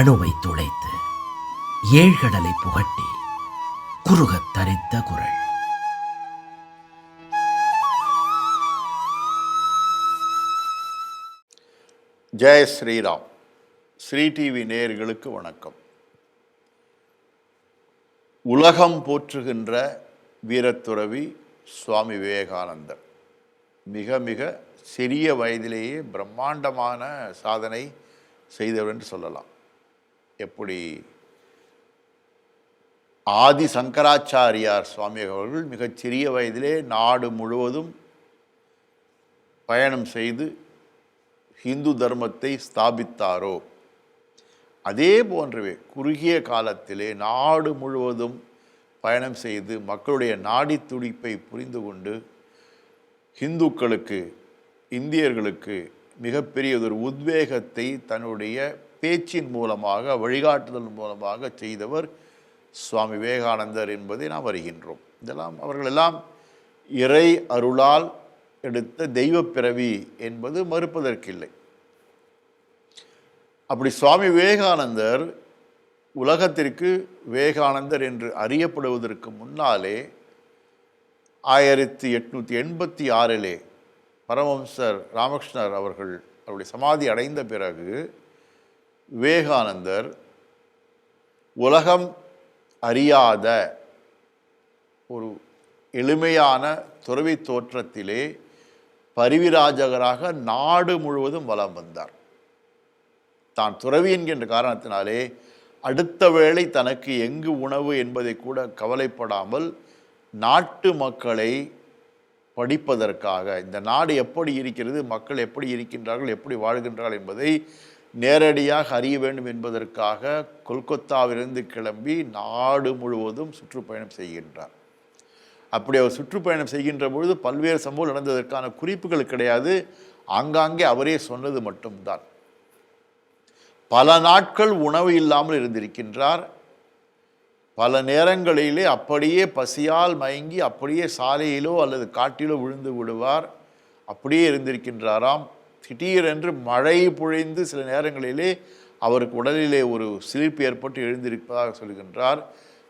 அணுவை துளைத்து ஏழ்கடலை புகட்டி குறுகத் தரித்த குரல். ஜெய ஸ்ரீராம். ஸ்ரீ டிவி நேயர்களுக்கு வணக்கம். உலகம் போற்றுகின்ற வீரத்துறவி சுவாமி விவேகானந்தர். மிக மிக சிறிய வயதிலேயே பிரம்மாண்டமான சாதனை செய்தவர் என்று சொல்லலாம். எப்படி ஆதி சங்கராச்சாரியார் சுவாமி அவர்கள் மிகச்சிறிய வயதிலே நாடு முழுவதும் பயணம் செய்து ஹிந்து தர்மத்தை ஸ்தாபித்தாரோ? அதே போன்றவே குறுகிய காலத்திலே நாடு முழுவதும் பயணம் செய்து மக்களுடைய நாடி துடிப்பை புரிந்து கொண்டு ஹிந்துக்களுக்கு இந்தியர்களுக்கு மிகப்பெரியதொரு உத்வேகத்தை தன்னுடைய பேச்சின் மூலமாக வழிகாட்டுதல் மூலமாக செய்தவர் சுவாமி விவேகானந்தர் என்பதை நாம் அறிகின்றோம். இதெல்லாம் அவர்களெல்லாம் இறை அருளால் எடுத்த தெய்வப் பிறவி என்பது மறுப்பதற்கில்லை. அப்படி சுவாமி விவேகானந்தர் உலகத்திற்கு விவேகானந்தர் என்று அறியப்படுவதற்கு முன்னாலே ஆயிரத்தி எட்நூற்றி எண்பத்தி ஆறிலே பரமஹம்சர் ராமகிருஷ்ணர் அவர்கள் அவருடைய சமாதி அடைந்த பிறகு விவேகானந்தர் உலகம் அறியாத ஒரு எளிமையான துறவி தோற்றத்திலே பரிவிராஜகராக நாடு முழுவதும் வலம் வந்தார். தான் துறவி என்கின்ற காரணத்தினாலே அடுத்த வேளை தனக்கு எங்கு உணவு என்பதை கூட கவலைப்படாமல் நாட்டு மக்களை படிப்பதற்காக இந்த நாடு எப்படி இருக்கிறது மக்கள் எப்படி இருக்கின்றார்கள் எப்படி வாழ்கின்றார்கள் என்பதை நேரடியாக அறிய வேண்டும் என்பதற்காக கொல்கத்தாவிலிருந்து கிளம்பி நாடு முழுவதும் சுற்றுப்பயணம் செய்கின்றார். அப்படி அவர் சுற்றுப்பயணம் செய்கின்ற பொழுது பல்வேறு சம்பவம் நடந்ததற்கான குறிப்புகள் கிடையாது. ஆங்காங்கே அவரே சொன்னது மட்டும்தான். பல நாட்கள் உணவு இல்லாமல் இருந்திருக்கின்றார். பல நேரங்களிலே அப்படியே பசியால் மயங்கி அப்படியே சாலையிலோ அல்லது காட்டிலோ விழுந்து விடுவார். அப்படியே இருந்திருக்கின்றாராம். திடீரென்று மழை பொழிந்து சில நேரங்களிலே அவருக்கு உடலிலே ஒரு சிலிர்ப்பு ஏற்பட்டு எழுந்திருப்பதாக சொல்கின்றார்.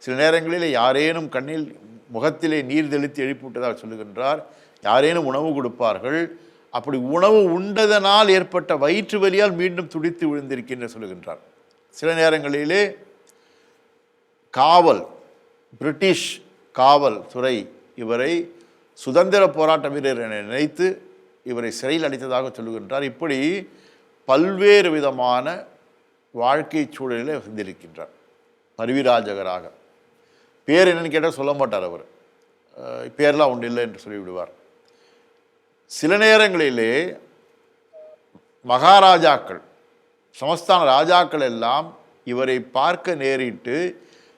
சில நேரங்களிலே யாரேனும் கண்ணில் முகத்திலே நீர் தெளித்து எழுப்பிவிட்டதாக சொல்லுகின்றார் யாரேனும் உணவு கொடுப்பார்கள். அப்படி உணவு உண்டதனால் ஏற்பட்ட வயிற்று வலியால் மீண்டும் துடித்து விழுந்திருக்கின்ற சொல்லுகின்றார் சில நேரங்களிலே காவல் பிரிட்டிஷ் காவல் துறை இவரை சுதந்திர போராட்ட வீரர் என நினைத்து இவரை சிறையில் அடைத்ததாக சொல்லுகின்றார். இப்படி பல்வேறு விதமான வாழ்க்கை சூழலில் சந்திருக்கின்றார் பரிவிராஜகராக. பேர் என்னன்னு கேட்டால் சொல்ல மாட்டார் அவர். அஹ் பேர்லாம் இல்லை என்று சொல்லிவிடுவார். சில நேரங்களிலே மகாராஜாக்கள் சமஸ்தான ராஜாக்கள் எல்லாம் இவரை பார்க்க நேரிட்டு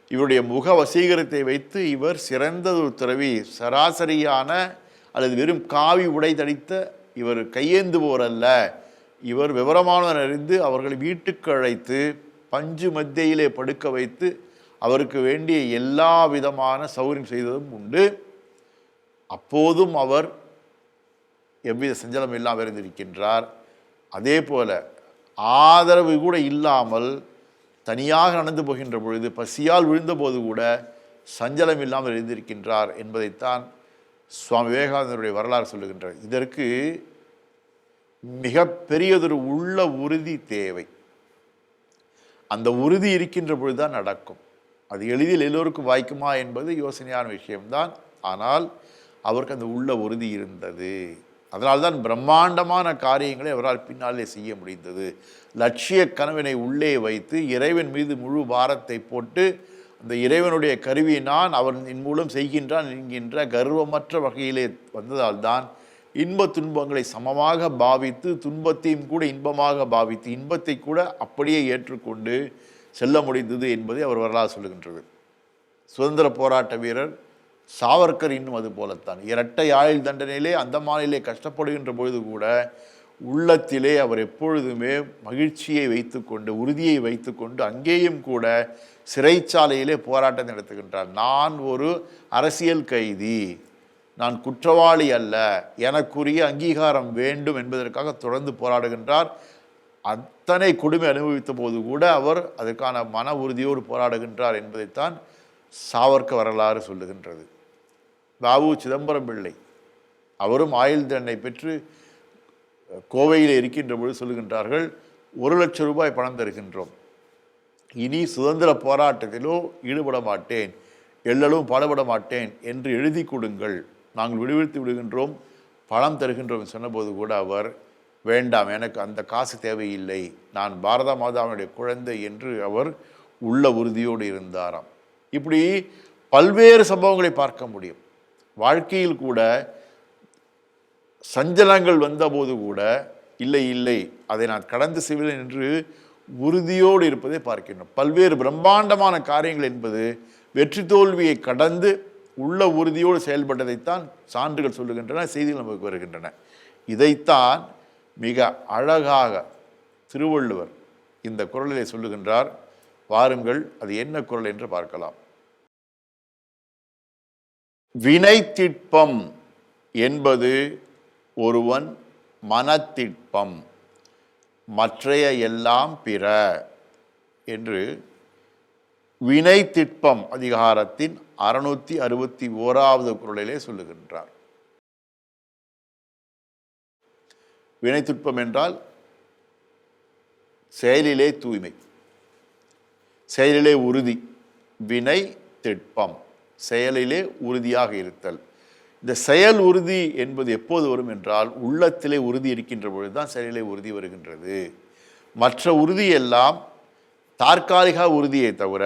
இவருடைய முக வசீகரத்தை வைத்து இவர் சிறந்த ஒரு துறவி சராசரியான அல்லது வெறும் காவி உடை தடித்த இவர் கையேந்துவோர் அல்ல இவர் விவரமானவர் அறிந்து அவர்களை வீட்டுக்கு அழைத்து பஞ்சு மத்தியிலே படுக்க வைத்து அவருக்கு வேண்டிய எல்லா விதமான சௌகரியம் செய்ததும் உண்டு. அப்போதும் அவர் எவ்வித சஞ்சலம் இல்லாமல் இருந்திருக்கின்றார். அதே போல ஆதரவு கூட இல்லாமல் தனியாக நடந்து போகின்ற பொழுது பசியால் விழுந்தபோது கூட சஞ்சலம் இல்லாமல் இருந்திருக்கின்றார் என்பதைத்தான் சுவாமி விவேகானந்தருடைய வரலாறு சொல்லுகின்றார். இதற்கு மிக பெரியதொரு உள்ள உறுதி தேவை. அந்த உறுதி இருக்கின்ற பொழுதுதான் நடக்கும். அது எளிதில் எல்லோருக்கும் வாய்க்குமா என்பது யோசனையான விஷயம்தான். ஆனால் அவருக்கு அந்த உள்ள உறுதி இருந்தது. அதனால்தான் பிரம்மாண்டமான காரியங்களை அவரால் பின்னாலே செய்ய முடிந்தது. லட்சிய கனவினை உள்ளே வைத்து இறைவன் மீது முழு பாரத்தை போட்டு அந்த இறைவனுடைய கருவியை நான் அவன் மூலம் செய்கின்றான் என்கின்ற கர்வமற்ற வகையிலே வந்ததால்தான் இன்ப துன்பங்களை சமமாக பாவித்து துன்பத்தையும் கூட இன்பமாக பாவித்து இன்பத்தை கூட அப்படியே ஏற்றுக்கொண்டு செல்ல முடிந்தது என்பதை அவர் வரலாறு சொல்லுகின்றது. சுதந்திர போராட்ட வீரர் சாவர்கர் இன்னும் அது போலத்தான். இரட்டை ஆயுள் தண்டனையிலே அந்த மாநிலே கஷ்டப்படுகின்ற பொழுது கூட உள்ளத்திலே அவர் எப்பொழுதுமே மகிழ்ச்சியை வைத்துக்கொண்டு உறுதியை வைத்துக்கொண்டு அங்கேயும் கூட சிறைச்சாலையிலே போராட்டம் நடத்துகின்றார். நான் ஒரு அரசியல் கைதி. நான் குற்றவாளி அல்ல. எனக்குரிய அங்கீகாரம் வேண்டும் என்பதற்காக தொடர்ந்து போராடுகின்றார். அத்தனை கொடுமை அனுபவித்த போது கூட அவர் அதற்கான மன உறுதியோடு போராடுகின்றார் என்பதைத்தான் சாவர்க்க வரலாறு சொல்லுகின்றது. பாபு சிதம்பரம் பிள்ளை. அவரும் ஆயுள் தண்டனை பெற்று கோவையில் இருக்கின்ற பொழுது சொல்லுகின்றார்கள் ஒரு லட்சம் ரூபாய் பணம் தருகின்றோம். இனி சுதந்திர போராட்டத்திலோ ஈடுபட மாட்டேன் எல்லலும் பாடுபட மாட்டேன் என்று எழுதி கொடுங்கள். நாங்கள் விடுவித்து விடுகின்றோம். பணம் தருகின்றோம் சொன்னபோது கூட அவர் வேண்டாம் எனக்கு அந்த காசு தேவையில்லை. நான் பாரத மாதாவுடைய குழந்தை என்று அவர் உள்ள உறுதியோடு இருந்தாராம். இப்படி பல்வேறு சம்பவங்களை பார்க்க முடியும். வாழ்க்கையில் கூட சஞ்சலங்கள் வந்தபோது கூட இல்லை இல்லை அதை நான் கடந்து செய்வேன் என்று உறுதியோடு இருப்பதை பார்க்கின்றோம். பல்வேறு பிரம்மாண்டமான காரியங்கள் என்பது வெற்றி தோல்வியை கடந்து உள்ள உறுதியோடு செயல்பட்டதைத்தான் சான்றுகள் சொல்லுகின்றன செய்திகள் நமக்கு வருகின்றன. இதைத்தான் மிக அழகாக திருவள்ளுவர் இந்த குரலிலே சொல்லுகின்றார். வாருங்கள் அது என்ன குரல் என்று பார்க்கலாம். வினைத்திட்பம் என்பது ஒருவன் மனத்திட்பம் மற்றைய எல்லாம் பிற என்று வினைத்திட்பம் அதிகாரத்தின் அறுநூற்றி அறுபத்தி ஓராவது குரலிலே சொல்லுகின்றார். வினைத்திட்பம் என்றால் செயலிலே தூய்மை செயலிலே உறுதி வினை திட்பம் செயலிலே உறுதியாக இருத்தல். இந்த செயல் உறுதி என்பது எப்போது வரும் என்றால் உள்ளத்திலே உறுதி இருக்கின்ற பொழுது தான் செயலிலே உறுதி வருகின்றது. மற்ற உறுதியெல்லாம் தற்காலிக உறுதியை தவிர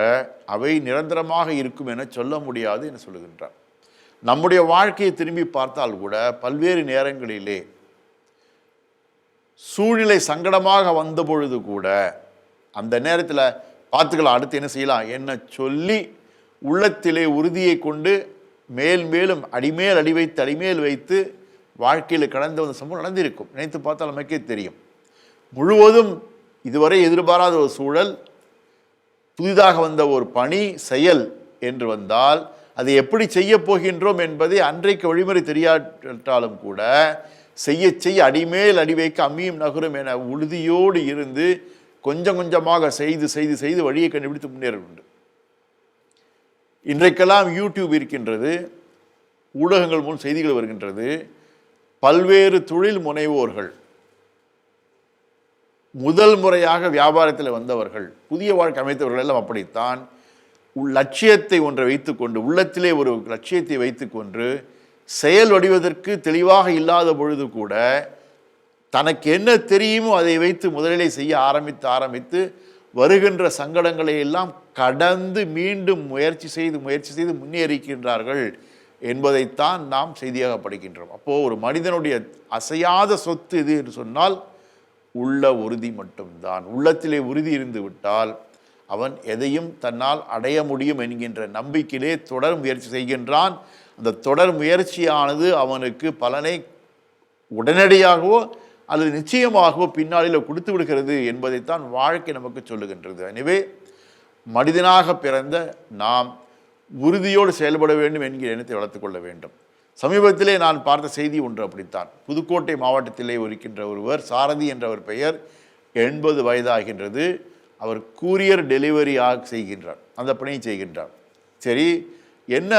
அவை நிரந்தரமாக இருக்கும் என சொல்ல முடியாது என சொல்லுகின்றார். நம்முடைய வாழ்க்கையை திரும்பி பார்த்தால் கூட பல்வேறு நேரங்களிலே சூழ்நிலை சங்கடமாக வந்த பொழுது கூட அந்த நேரத்தில் பார்த்துக்கலாம் அடுத்து என்ன செய்யலாம் என்ன சொல்லி உள்ளத்திலே உறுதியை கொண்டு மேல் மேலும் அடிமேல் அடி வைத்து அடிமேல் வைத்து வாழ்க்கையில் கடந்த வந்த சம்பவம் நடந்திருக்கும். நினைத்து பார்த்தால் நமக்கே தெரியும். முழுவதும் இதுவரை எதிர்பாராத ஒரு சூழல் புதிதாக வந்த ஒரு பணி செயல் என்று வந்தால் அதை எப்படி செய்ய போகின்றோம் என்பதை அன்றைக்கு வழிமுறை தெரியாட்டாலும் கூட செய்ய செய்ய அடிமேல் அடி வைக்க அம்மியும் நகரும் என உறுதியோடு இருந்து கொஞ்சம் கொஞ்சமாக செய்து செய்து செய்து வழியை கண்டுபிடித்து முன்னேற உண்டு இன்றைக்கெல்லாம் யூடியூப் இருக்கின்றது ஊடகங்கள் மூலம் செய்திகள் வருகின்றது பல்வேறு தொழில் முனைவோர்கள் முதல் முறையாக வியாபாரத்தில் வந்தவர்கள் புதிய வாழ்க்கை அமைத்தவர்கள் எல்லாம் அப்படித்தான் லட்சியத்தை ஒன்றை வைத்துக்கொண்டு உள்ளத்திலே ஒரு லட்சியத்தை வைத்துக்கொண்டு செயல் வடிவதற்கு தெளிவாக இல்லாத பொழுது கூட தனக்கு என்ன தெரியுமோ அதை வைத்து முதலிலே செய்ய ஆரம்பித்து ஆரம்பித்து வருகின்ற சங்கடங்களை எல்லாம் கடந்து மீண்டும் முயற்சி செய்து முயற்சி செய்து முன்னேறிக்கின்றார்கள் என்பதைத்தான் நாம் செய்தியாக படிக்கின்றோம் அப்போது ஒரு மனிதனுடைய அசையாத சொத்து இது என்று சொன்னால் உள்ள உறுதி மட்டும்தான். உள்ளத்திலே உறுதி இருந்து விட்டால் அவன் எதையும் தன்னால் அடைய முடியும் என்கின்ற நம்பிக்கையிலே தொடர் முயற்சி செய்கின்றான். அந்த தொடர் முயற்சியானது அவனுக்கு பலனை உடனடியாகவோ அல்லது நிச்சயமாகவோ பின்னாளில் கொடுத்து விடுகிறது என்பதைத்தான் வாழ்க்கை நமக்கு சொல்லுகின்றது. எனவே மனிதனாக பிறந்த நாம் உறுதியோடு செயல்பட வேண்டும் என்கிற எண்ணத்தை வளர்த்துக்கொள்ள வேண்டும். சமீபத்திலே நான் பார்த்த செய்தி ஒன்று அப்படித்தான். புதுக்கோட்டை மாவட்டத்திலே இருக்கின்ற ஒருவர் சாரதி என்ற ஒரு பெயர் எண்பது வயதாகின்றது. அவர் கூரியர் டெலிவரி ஆக செய்கின்றார். அந்த பணியை செய்கின்றார். சரி என்ன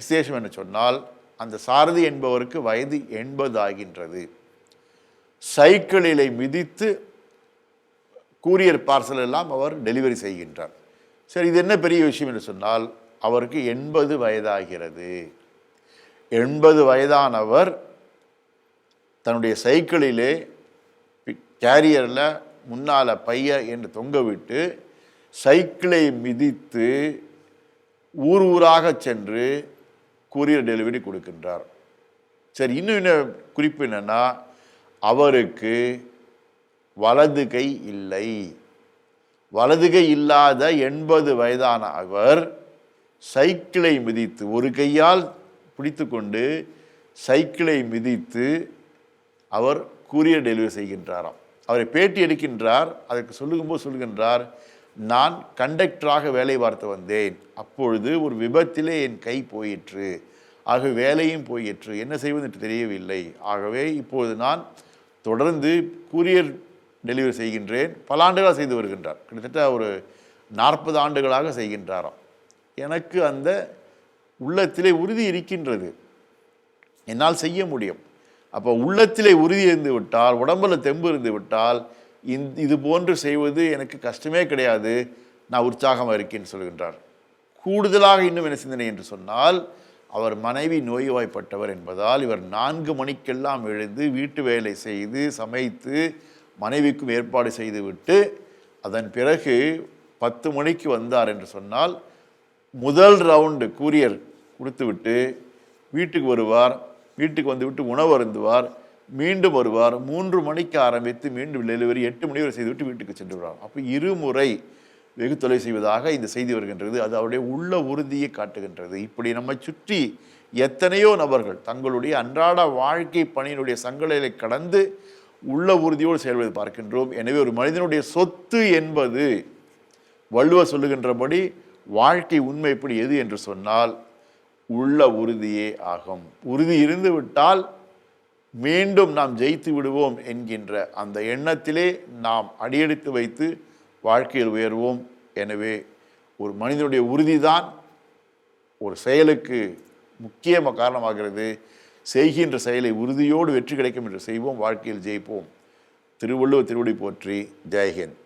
விசேஷம் என்று சொன்னால் அந்த சாரதி என்பவருக்கு வயது எண்பது ஆகின்றது. சைக்கிளிலை மிதித்து கூரியர் பார்சல் எல்லாம் அவர் டெலிவரி செய்கின்றார். சரி இது என்ன பெரிய விஷயம் என்று சொன்னால் அவருக்கு எண்பது வயதாகிறது. எண்பது வயதானவர் தன்னுடைய சைக்கிளிலே கேரியரில் முன்னால் பைய என்று தொங்க விட்டு சைக்கிளை மிதித்து ஊர் ஊராக சென்று கூரியர் டெலிவரி கொடுக்கின்றார். சரி இன்னும் என்ன குறிப்பு என்னன்னா அவருக்கு வலது கை இல்லை. வலது கை இல்லாத எண்பது வயதான அவர் சைக்கிளை மிதித்து ஒரு கையால் பிடித்துக்கொண்டு சைக்கிளை மிதித்து அவர் கூரியர் டெலிவரி செய்கின்றாராம். அவரை பேட்டி எடுக்கின்றார் அதற்கு சொல்லும்போது சொல்லுகின்றார் நான் கண்டக்டராக வேலை பார்த்து வந்தேன். அப்பொழுது ஒரு விபத்திலே என் கை போயிற்று. ஆக வேலையும் போயிற்று. என்ன செய்வது என்று தெரியவில்லை. ஆகவே இப்பொழுது நான் தொடர்ந்து கூரியர் டெலிவரி செய்கின்றேன். பல ஆண்டுகளாக செய்து வருகின்றார். கிட்டத்தட்ட ஒரு நாற்பது ஆண்டுகளாக செய்கின்றாராம். எனக்கு அந்த உள்ளத்திலே உறுதி இருக்கின்றது. என்னால் செய்ய முடியும். அப்போ உள்ளத்திலே உறுதி இருந்து விட்டால் உடம்பில் தெம்பு இருந்து விட்டால் இந் இது போன்று செய்வது எனக்கு கஷ்டமே கிடையாது. நான் உற்சாகமாக இருக்கேன்னு சொல்கின்றார். கூடுதலாக இன்னும் என்ன சிந்தனை என்று சொன்னால் அவர் மனைவி நோய்வாய்ப்பட்டவர் என்பதால் இவர் நான்கு மணிக்கெல்லாம் எழுந்து வீட்டு வேலை செய்து சமைத்து மனைவிக்கும் ஏற்பாடு செய்துவிட்டு அதன் பிறகு பத்து மணிக்கு வந்தார் என்று சொன்னால் முதல் ரவுண்டு கூரியர் கொடுத்துவிட்டு வீட்டுக்கு வருவார் வீட்டுக்கு வந்துவிட்டு உணவு அருந்துவார் மீண்டும் வருவார் மூன்று மணிக்கு ஆரம்பித்து மீண்டும் டெலிவரி எட்டு மணி வரை செய்துவிட்டு வீட்டுக்கு சென்று விடுவார். அப்போ இருமுறை வெகு தொலை செய்வதாக இந்த செய்தி வருகின்றது. அது அவருடைய உள்ள உறுதியை காட்டுகின்றது. இப்படி நம்மை சுற்றி எத்தனையோ நபர்கள் தங்களுடைய அன்றாட வாழ்க்கை பணியினுடைய சங்கடங்களை கடந்து உள்ள உறுதியோடு செயல்பது பார்க்கின்றோம். எனவே ஒரு மனிதனுடைய சொத்து என்பது வள்ளுவர் சொல்லுகின்றபடி வாழ்க்கை உண்மை எப்படி எது என்று சொன்னால் உள்ள உறுதியே ஆகும். உறுதி இருந்து விட்டால் மீண்டும் நாம் ஜெயித்து விடுவோம் என்கின்ற அந்த எண்ணத்திலே நாம் அடியெடுத்து வைத்து வாழ்க்கையில் உயர்வோம். எனவே ஒரு மனிதனுடைய உறுதிதான் ஒரு செயலுக்கு முக்கியமாக காரணமாகிறது. செய்கின்ற செயலை உறுதியோடு வெற்றி கிடைக்கும் என்று செய்வோம். வாழ்க்கையில் ஜெயிப்போம். திருவள்ளுவர் திருவடி போற்றி. ஜெயஹிந்த்.